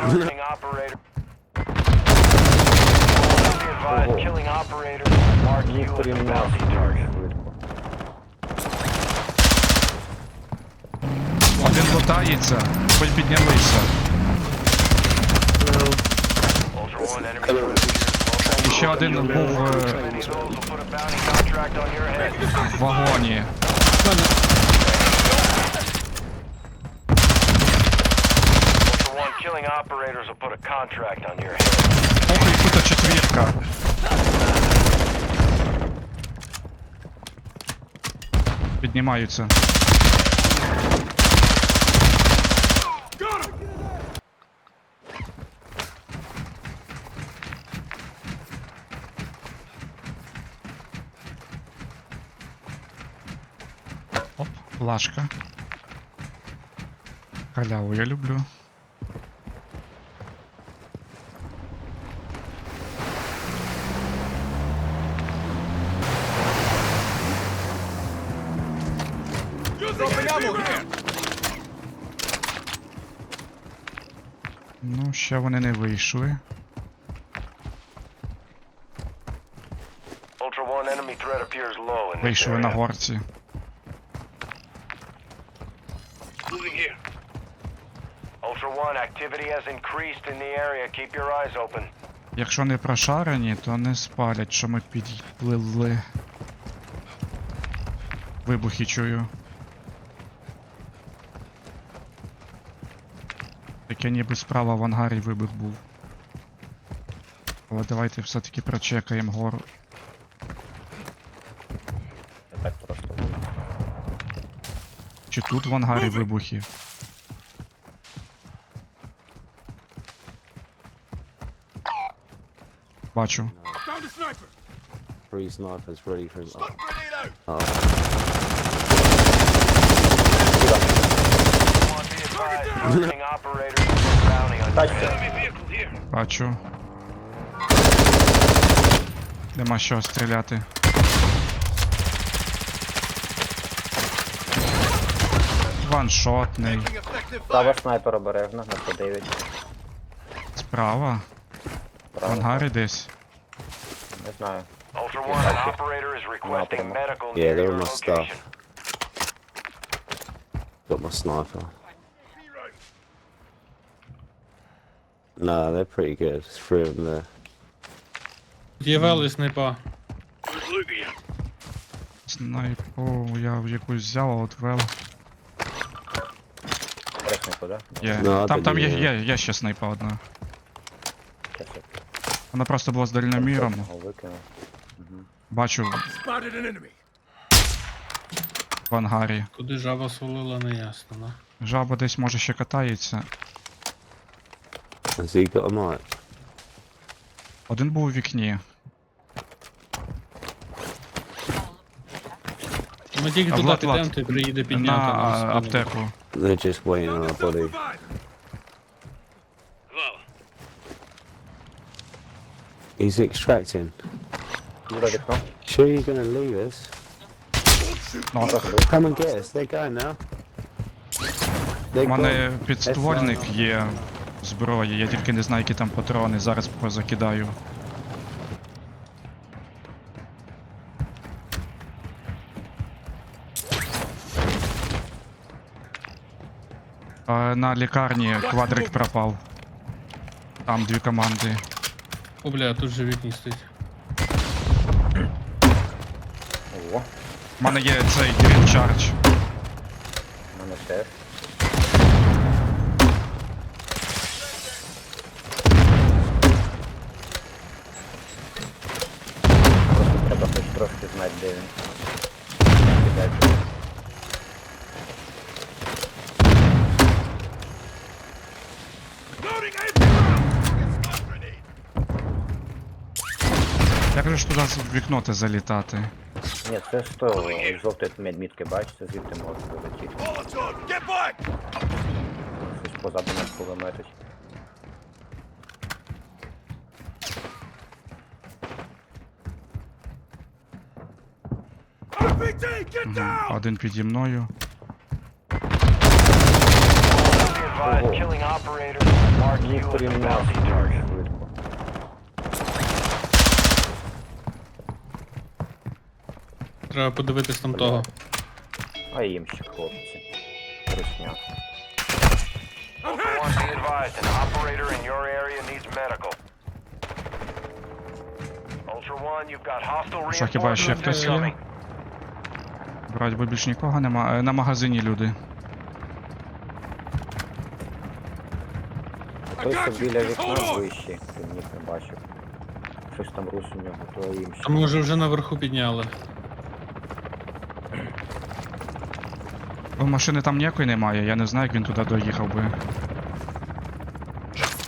Targeting operator. Be advised, killing operators. Mark Мені you as the порівняв bounty target. швидко. Один лутається, хоч піднялися. Ultra One, enemy threat І ще один був е, appears. Many of those will put a bounty contract on your head. в вагоні. killing operators will пut a contract on your head. Ох, і тут четвірка. Піднімаються. Оп, плашка. Халяву я люблю. Ще вони не вийшли. Вийшли на горці. Якщо не прошарені, то не спалять, що ми підплили. Вибухи чую. Таке ніби справа в ангарі вибух був. Але давайте все-таки прочекаємо гору. Так просто. Чи тут в ангарі вибухи? Бачу. Three snipers ready for him. Oh, One, be advised, targeting operators will put a bounty on your Тачка. head. Бачу. Нема що стріляти. Ваншотний. Справа снайпер обережно, на 109. Справа. В ангарі десь. Не знаю. Ultra One, an operator is requesting Напрямок. medical Yeah, they're your almost stuff. got my sniper. Nah, they're pretty good. There's three of them there. Є снайпа. Снайпу я в якусь взяв, а от вел. Да? Є. Ну, там там є, тоді є, є ще снайпа одна. Щас я Вона просто була з дальноміром. його викину. Бачу в ангарі. Куди жаба свалила, не ясно, да? Жаба десь може ще катається. Has he got a mic? Один був у вікні. Ми тільки А, туди Влад, підемо, Влад, ти приїде На підняти а, нас. аптеку. They're just waiting on our body. He's extracting. Sure you're gonna leave us? Ну, Come and get us. They're going now. У They're мене підствольник є зброї, я тільки не знаю, які там патрони, зараз позакидаю. На лікарні квадрик пропав. Там дві команди. О, бля, тут же вікні стоїть. О, У мене є цей Green Charge. у мене теж. Він. Кидати. Як же ж туди в вікно те залітати? Ні, це з того жовтої медмітки, бачите, звідти можна долетіти. Щось позаду нас кулеметить. Мгм. Один піді мною. Be advised, advised, Ого. killing operators will mark you as a Ніхрена собі target. швидко. Треба подивитись там того. А їм ще хлопці. Русня. Що, хіба ще хтось є? Вроді би більш нікого нема. Е, На магазині люди. Що біля вікна вищий, ти ніг не бачив. Щось там рус у нього, то їм ще. Там може вже наверху підняли. Бо машини там ніякої немає, я не знаю, як він туди доїхав би.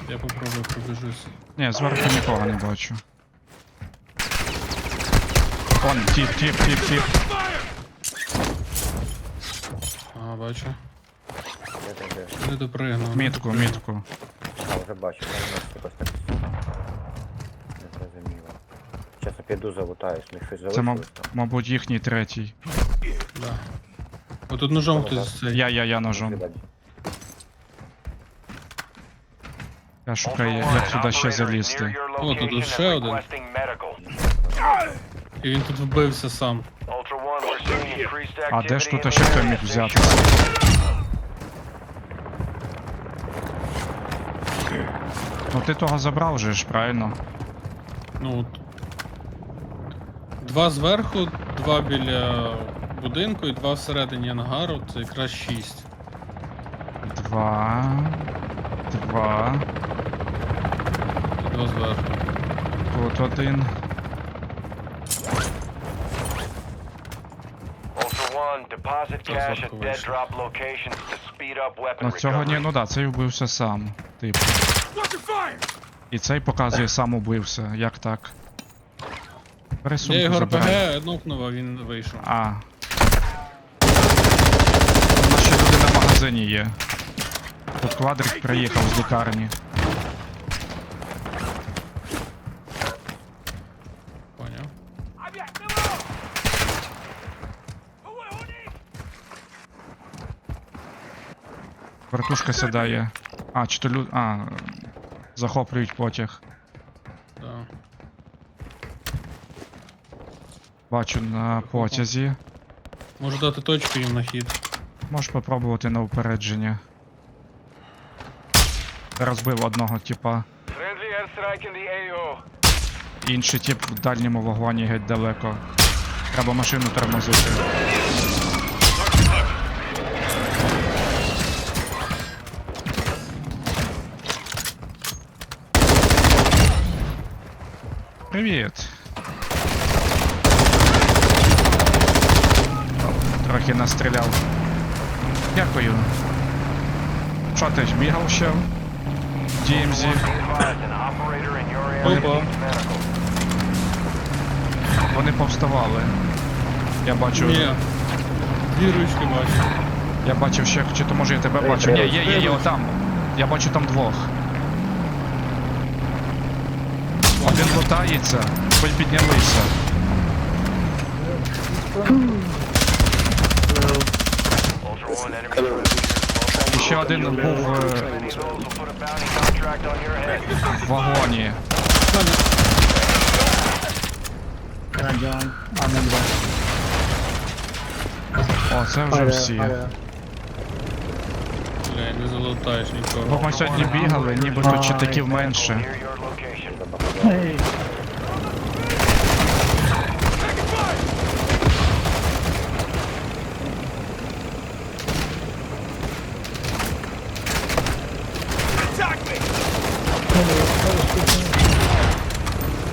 Я попробую пробіжусь. Ні, зверху нікого не бачу. Он, тіп, тіп, тіп, тіп. Ага, бачу. Я там де. Не допригнув. не Мітку, мітку. А, вже бачу, там у нас якось так. Не зрозуміло. Чесно, піду залутаюсь, них щось Це, маб- там. мабуть, їхній третій. Да. Отут ножом хтось цей. Я, я, я ножом. Видать. Я шукаю, як туди ще залізти. О, тут ще один. І він тут вбився сам. Ultra One, we're seeing increased А де ж тут ще хто міг Stay взяти? Ну ти того забрав же ж, правильно? Ну. от. Два зверху, два біля будинку і два всередині ангару. Це якраз шість. Два. Два. І Два зверху. Тут один. Ultra Вийшло. Ну цього ні, recovery. ну да, цей вбився сам. Типу. І цей показує сам убився. Як так? Я його. РПГ нокнув, а він вийшов. А. У нас ще люди на магазині є. Тут квадрик приїхав з лікарні. Поняв. Вертушка сідає. А, чи то лю... А, захоплюють потяг. Да. Бачу на потязі. Можу дати точку їм на хід. Можеш попробувати на упередження. Розбив одного типа. Інший тип в дальньому вагоні геть далеко. Треба машину тормозити. Привіт. Трохи настріляв. Дякую. Що ти ж бігав ще? DMZ. Опа. Вони повставали. Я бачу. Ні. Дві ручки бачу. Я бачив ще, чи то може я тебе бачу. Ні, є, є, є, отам. Я бачу там двох. Один лутається, хоч піднялися. Ще один був е, в вагоні. О, це вже всі. Бо ми сьогодні бігали, ніби тут читаків менше. Near.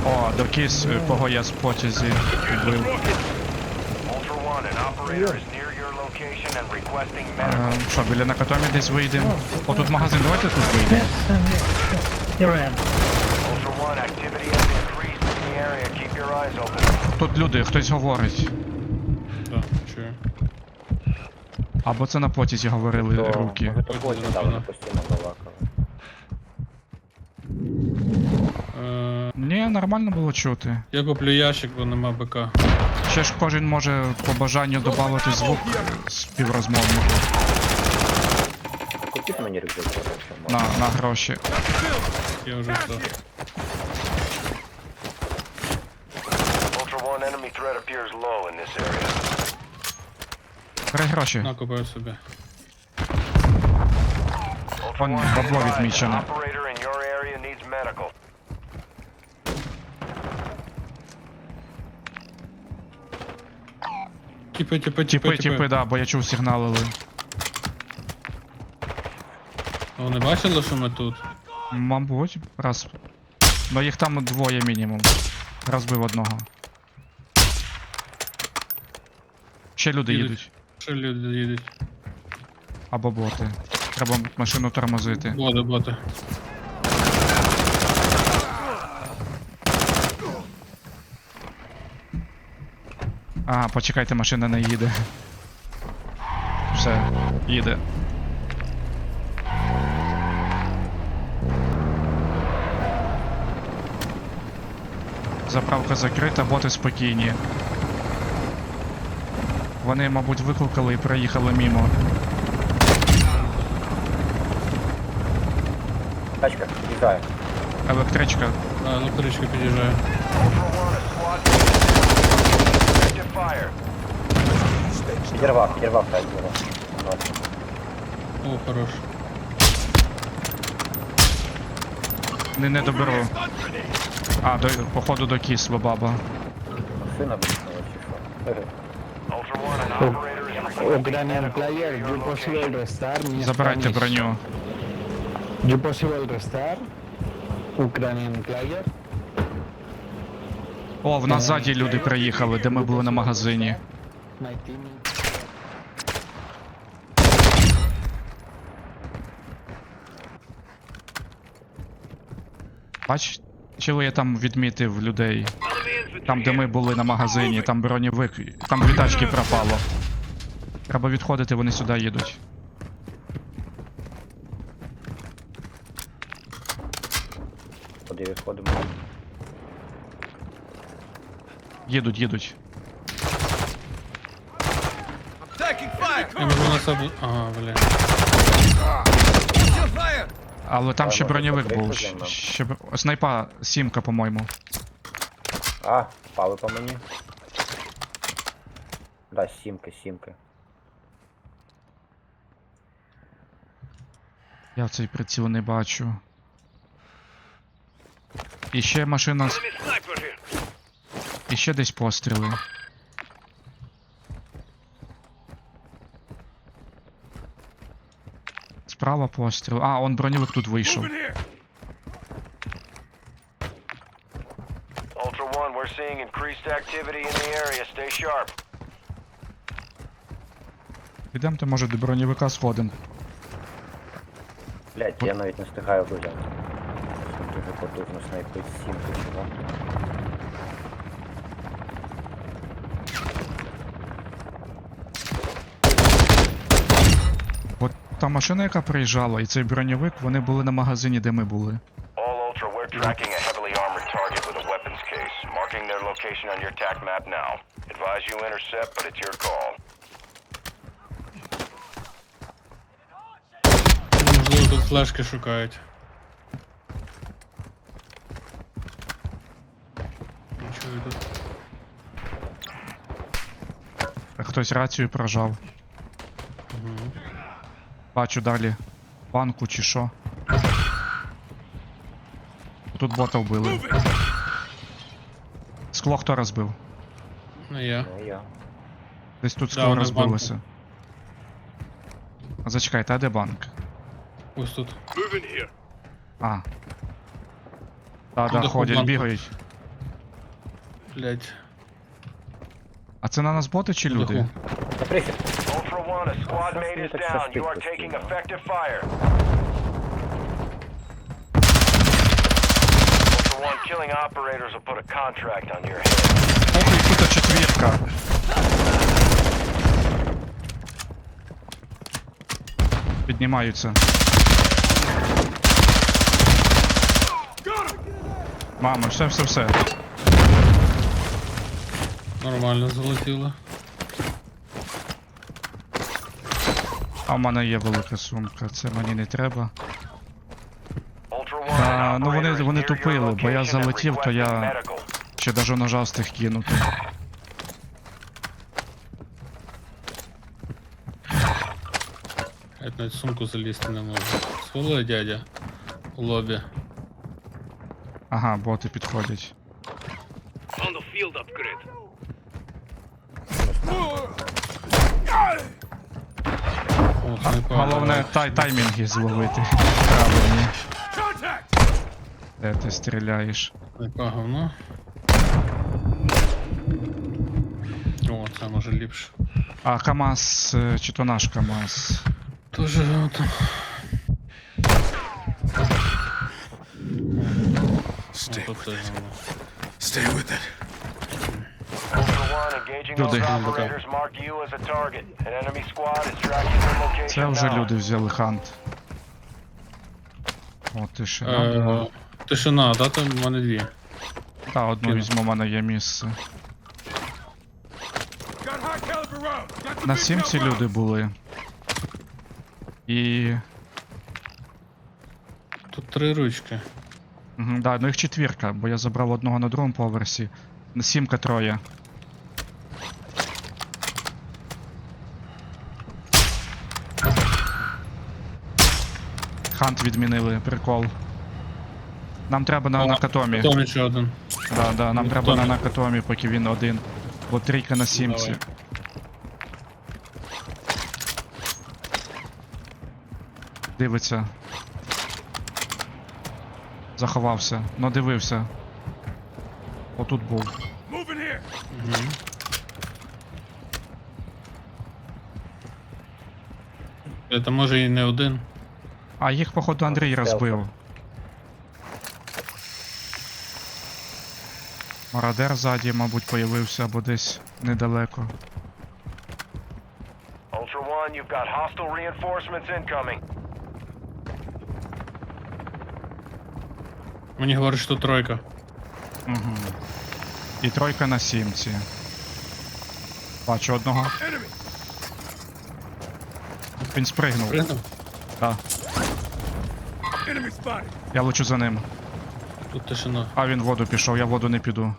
О, докіс, е, кого я з потязі вбив. Е, Що, біля накатомі десь вийдемо? О, тут магазин, давайте тут вийдемо. Ultra One, activity has increased in the area. Keep your eyes open. Тут люди, хтось говорить. Так, чую. Або це на потязі говорили То, руки. Може то потім, да, вони постійно балакали. Е, Ні, нормально було чути. я куплю ящик, бо нема БК. Ще ж кожен може по бажанню додати звук співрозмовнику. купіть мені рюкзак, якщо можна. На, на гроші. Я вже все. Ultra One, enemy threat appears low in this area. Бери гроші. Накопаю собі. One, бабло відмічено. operator in your area needs medical. Тіпи, тіпи, Тіпи, тіпи, тіпи, да, бо я чув сигналили. Вони бачили, що ми тут? Мабуть, раз. Ну їх там двоє мінімум. Розбив одного. Ще люди Їдуть. їдуть. Що люди їдуть? Або боти. Треба машину тормозити. Боти, боти. А, почекайте, машина не їде. Все, їде. Заправка закрита, боти спокійні. Вони, мабуть, викликали і проїхали мімо. Тачка, їжджає. Електричка. А, електричка під'їжджає. Підірвав, підірвав так, підірвав. О, хорош. Не, не доберу. А, до, походу до кисло, баба. Машина вийшла, чи що? Ukrainian player, you possible restart me Забирайте Spanish. броню. You possible restart Ukrainian player. О, в нас ззаді люди приїхали, де ми були на магазині. My team Бач, чили я там відмітив людей. Там, де ми були на магазині, там броньовик, там дві тачки пропало. Треба відходити, вони сюди їдуть. Куди відходимо? Їдуть, їдуть. Я можу на себе. Ага, бля. Але там А, ще броньовик був. Ще... б- Снайпа сімка, по-моєму. А, пали по мені. Да, сімки, сімки. Я цей приціл не бачу. І ще машина. з- І ще десь постріли. Справа постріл. А, он броньовик тут вийшов. Ultra One, we're seeing increased activity in the area. Stay sharp. Підемте, може, до броньовика сходимо. Блять, я навіть не встигаю вигляд. Дуже потужно снайпить сімки, чого. От та машина, яка приїжджала, і цей броньовик, вони були на магазині, де ми були. All Ultra, we're tracking a heavily armored target with a weapons case. Marking their location on your TAC map now. Advise you intercept, but it's your call. Можливо, тут флешки шукають. Нічого тут. Хтось рацію прожав. Бачу далі. Банку чи що. Тут бота вбили. Скло хто розбив? Не я. Ну я. Десь тут Да, скло нас розбилося. А зачекайте, а де банк? Ось тут. А. Та, да, ходять, бігають. Блять. А це на нас боти чи люди? Прихід. Ultra One, a squad Щось mate мені is так down. щастить You are постійно. taking effective fire. Ultra One, killing operators will put a contract on your head. Ох, і тут четвірка. Піднімаються. Мама, все, все, все. Нормально залетіло. А в мене є велика сумка, це мені не треба. An ну вони- вони тупили, бо я залетів, то я-. Чи даже ножа встиг кинути. Я навіть сумку залізти не можу. Своло дядя. У лобі. Ага, боти підходять. тай таймінги зловити. Правильні. Де ти стріляєш? Снайпа говно. О, це може ліпше. А КАМАЗ, е, чи то наш КАМАЗ? Тоже говно. Stay Тут with теж it. говно. Stay with it. Люди. location Це вже люди взяли хант. О, тишина. Е, Тишина, да? Там в мене дві. Та, одну візьму, в мене є місце. На сімці люди були. І. Тут три ручки. Угу, да, ну їх четвірка, бо я забрав одного на другому поверсі. На сімка троє. Хант відмінили, прикол. Нам треба на накатомі. Потім ще один. Да, да, нам на треба на Накатомі. накатомі, поки він один. Бо трійка на сімці. Дивиться. Заховався. Ну дивився. Отут був. Угу. Це може і не один. А їх, походу, Андрій розбив. Мародер ззаді, мабуть, появився або десь недалеко. Ultra One, you've got hostile reinforcements incoming. Мені говорять, що тройка. Угу. І тройка на сімці. Бачу одного. Він спригнув. Пригнув? Так. Я лечу за ним. Тут тишина. А він в воду пішов, я в воду не піду.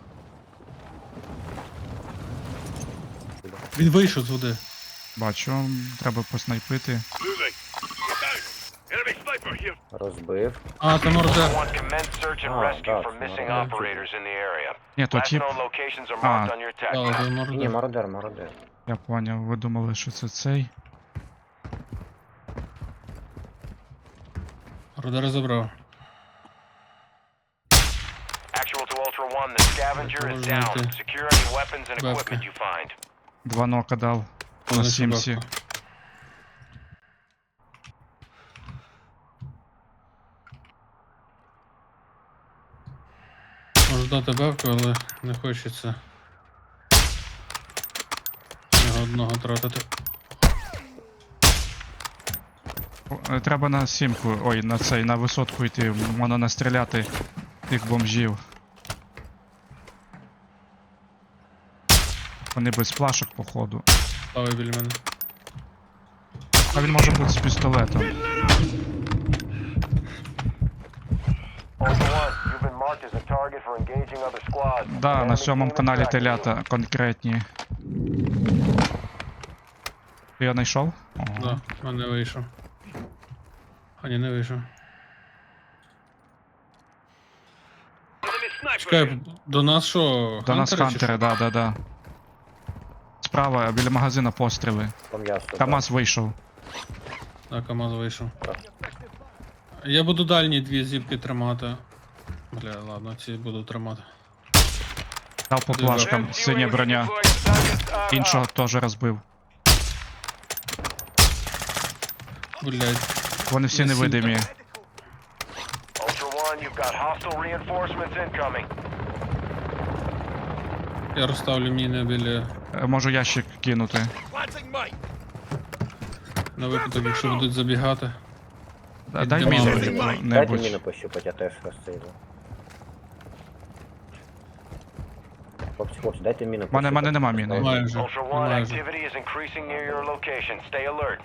Він вийшов з води. Бачу, треба поснайпити. Розбив. А, це мордер. One, commence search and Ah, rescue that's for missing not- operators in the area. Ні, то Last тип. known locations are А. marked on your Але map. це Ні, мордер. мародер, мародер. Я поняв, ви думали, що це цей. Мордера забрав. Actual to Ultra One, the scavenger is Можна down. йти. Secure any weapons and Бабка. equipment you find. Два нока. На Вони сімці. собака. Можу дати бабку, але не хочеться. Його одного тратити. Треба на сімку, ой, на цей, на висотку йти, можна настріляти тих бомжів. Вони без плашок, походу. Ставай біля мене. А він може бути з пістолетом. Да, на сьомому team каналі телята конкретні. Ти я знайшов? Ого. Да, мене вийшов. А ні, не вийшов. Чекай, до нас що? До нас хантери да, да, да. Справа, біля магазина постріли. Там ясно. КамАЗ вийшов. Так, КамАЗ вийшов. Так. Я буду дальні дві зіпки тримати. Бля, ладно, ці буду тримати. Дав по плашкам, синя броня. Іншого теж розбив. Блять. Вони всі невидимі. Ultra One, you've got hostile reinforcements incoming. Я розставлю міни біля Е, Можу ящик кинути. На випадок, якщо будуть забігати. Да- Дай Йдемо. міну Дайте яку-небудь. міну пощупати, я теж розстрілю. Хлопці, хлопці, дайте міну Мене- мене нема міни. Немає вже. Ultra One, Немає activity is increasing near your location. Stay alert.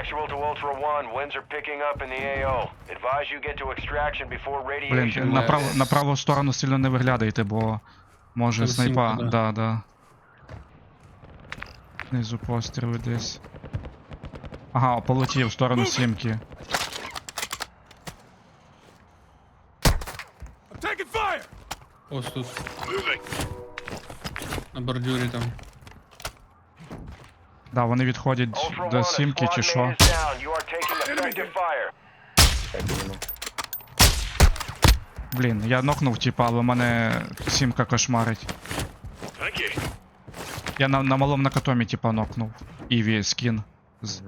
Actual to Ultra One, winds are picking up in the AO. Advise you get to extraction before radiation. Блін, на, прав, на праву сторону сильно не виглядайте, бо може Там снайпа. сімка, Да, да. да. Постріли десь. Ага, полетів в сторону сімки. I'm taking fire! Ось тут, на бордюрі там. Да, вони відходять до сімки чи що. Блін, я нокнув типа, але мене сімка кошмарить. You. Я на, на малому накатомі типа нокнув. Іві скін. З-!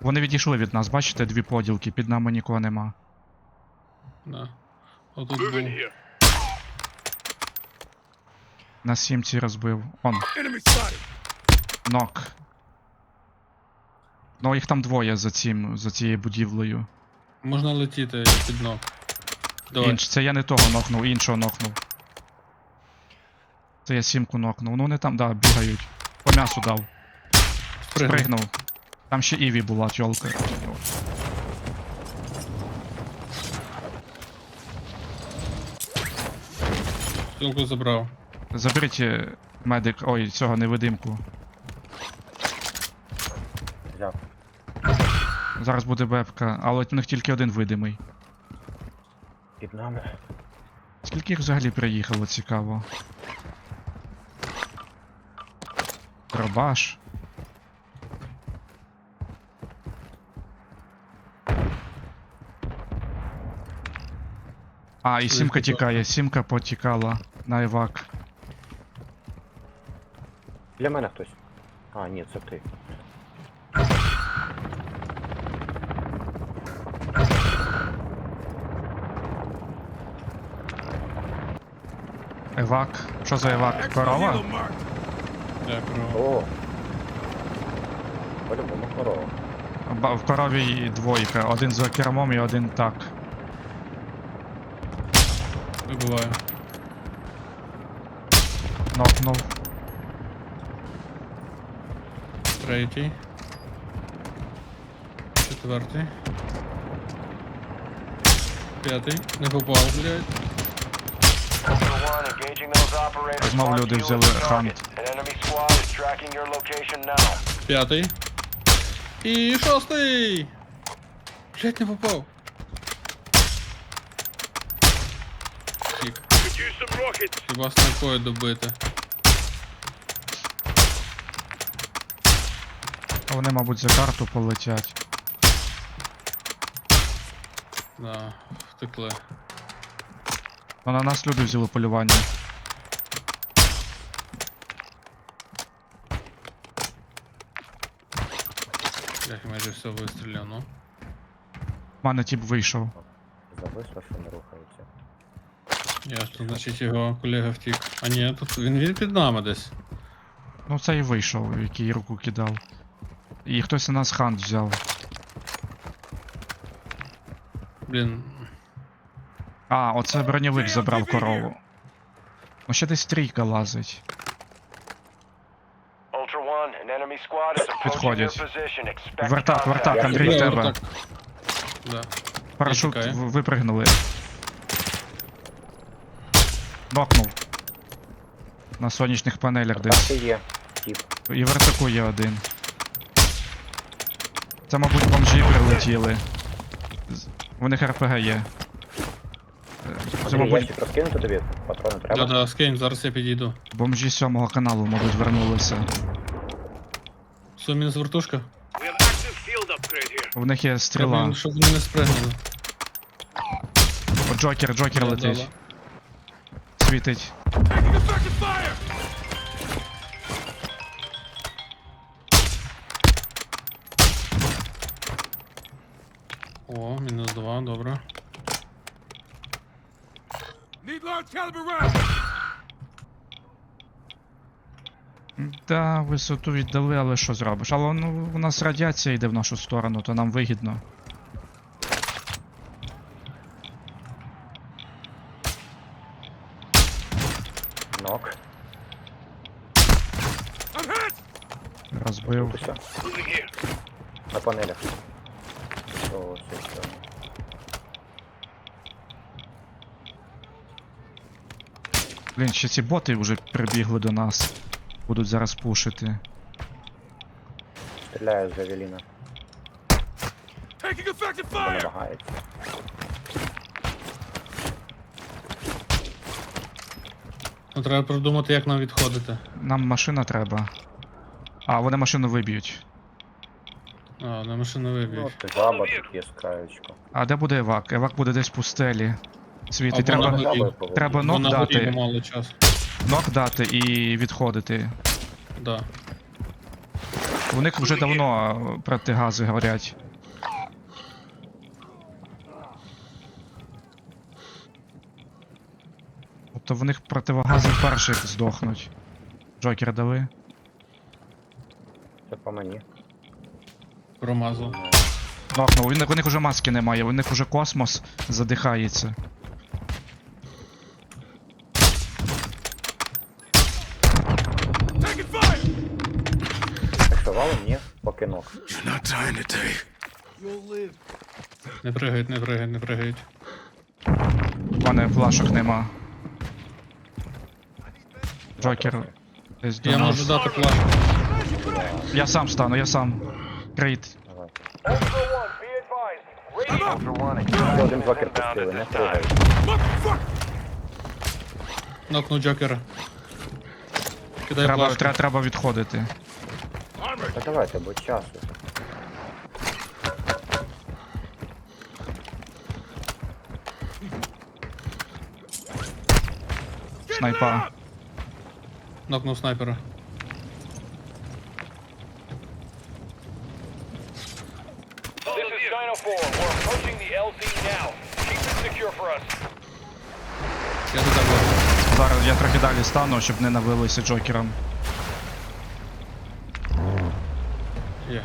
Вони відійшли від нас, бачите, дві поділки, під нами нікого нема. Да. Отут був. На сімці розбив. Он, нок. Ну їх там двоє за цим, за цією будівлею. Можна летіти під ног. Давай. Інш, це я не того нокнув, іншого нокнув. Це я сімку нокнув. Ну вони там, да, бігають. По м'ясу дав. Спригни. Спригнув. Там ще Іві була тьолка. Стрілку забрав. Заберіть е, медик. Ой, цього невидимку. Взяв. Зараз буде бепка, але в них тільки один видимий. Під нами. Скільки їх взагалі приїхало, цікаво. Дробаш. А, і сімка тікає, сімка потікала на евак. Для мене хтось. А, ні, це ти. Евак. Що за евак? Корова? marked! Дякую. О! По-любому корова. Ба- В корові двойка. Один за кермом і один так. Вибиваю. Нокнув. Третій. Четвертий. П'ятий. Не попав, блядь. Знов люди взяли хант. П'ятий. І шостий! Блядь, не попав. Тік. Хіба снайпою добити. Вони, мабуть, за карту полетять. Да, втекли. Ну на нас люди взяли полювання. Я майже все вистріляв, ну. В мене тип вийшов. Зависло, що не рухається. Ясно, значить його колега втік. А ні, тут він, він під нами десь. Ну це і вийшов, який руку кидав. І хтось на нас хант взяв. Блін, А, оце броньовик забрав корову. Ну ще десь трійка лазить. Підходять. Вертак, вертак, Андрій, в тебе. Да. Парашут тікаю. в- випригнули. Нокнув. На сонячних панелях десь. це є. Тіп. І вертаку є один. Це, мабуть, бомжі прилетіли. У них РПГ є. Е, Це, мабуть, розкинути тобі? Патрони треба? Да-да, скинь, зараз я підійду. бомжі сьомого каналу, мабуть, вернулися. Що, мінус вертушка? We have active field upgrade here. В них є Треба, стріла. щоб вони не спригнули. О, Джокер, Джокер летить. Світить. Taking effective fire! Да, висоту віддали, але що зробиш? Але ну, у нас радіація йде в нашу сторону, то нам вигідно. Нок. Розбив. На панелях. О, все, все. Блін, ще ці боти вже прибігли до нас. Будуть зараз пушити. Стріляє з намагається. Ну, треба придумати, як нам відходити. Нам машина треба. А, вони машину виб'ють. А, на машину Ну, вибіг. ти жаба тут є з краєчку. А де буде евак? Евак буде десь в пустелі. Світи, Або треба, на треба нок на горі дати. мало часу. Нок дати і відходити. Да. У них вже давно е, протигази горять. Тобто в них противогази перших здохнуть. Джокер дави. Це по мені. Промазав. Нокнув. У них, у них вже маски немає, у них вже космос задихається. Taking fire. Так що валом? Ні, поки ног. You're not dying. You'll live. Не пригають, не пригають, не пригають. У мене плашок нема. Джокер. Десь до Я нас. можу дати плашку. Я сам стану, я сам. Крейт. Один джокер пустили, не стріляй. Нокну Джокера. Кидай Треба, плашку. треба, треба відходити. Та давайте, бо часу. Снайпа. Нокнув снайпера. This is Dino 4. We're approaching the LZ now. Keep it secure for us. Я туди буду. Зараз я трохи далі стану, щоб не навилися джокером. Є.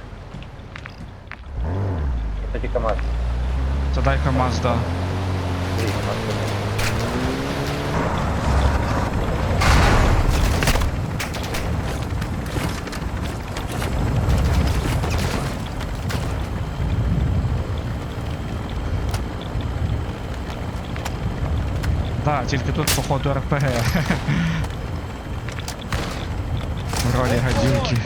Це тільки мать. Це дай КамАЗ, да. Да, тільки тут, походу, РПГ. В ролі гадюки.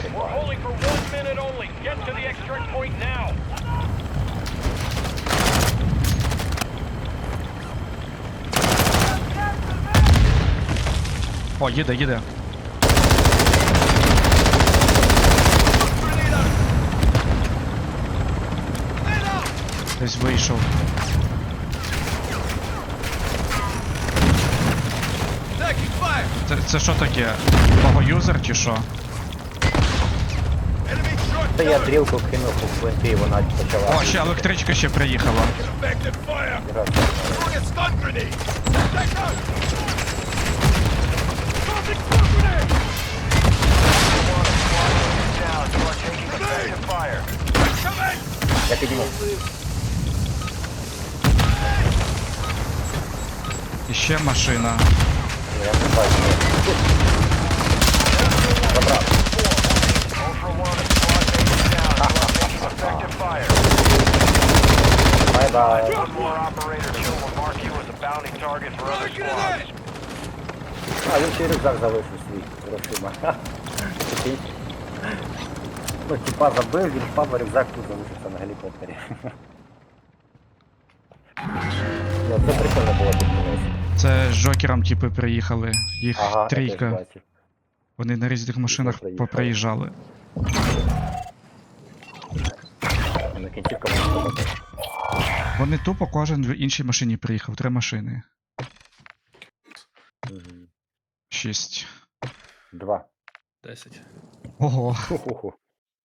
О, їде, їде. Десь вийшов. Це, це що таке? Логоюзер чи що? Це я дрілку кинув у гвинти і вона почала. О, ще електричка ще приїхала. Я підніму. І ще машина. Я не бачу. Забрав. Ultra One, a squad mate is down. You are taking effective fire. Бай-бай. One more operator kill will mark you as a bounty target for other squads. А, він ще й рюкзак залишив свій з грошима. Такий. Ну, типа забив, він впав, а рюкзак тут залишився на гелікоптері. Ну, це прикольно було піднялося. Це з Джокером типи приїхали. Їх Ага, я теж трійка. бачив. Вони на різних машинах приїхали. поприїжджали. На кінцівка. Вони тупо кожен в іншій машині приїхав. Три машини. Мгм. Шість. Два. Десять. Ого. Ху-ху-ху.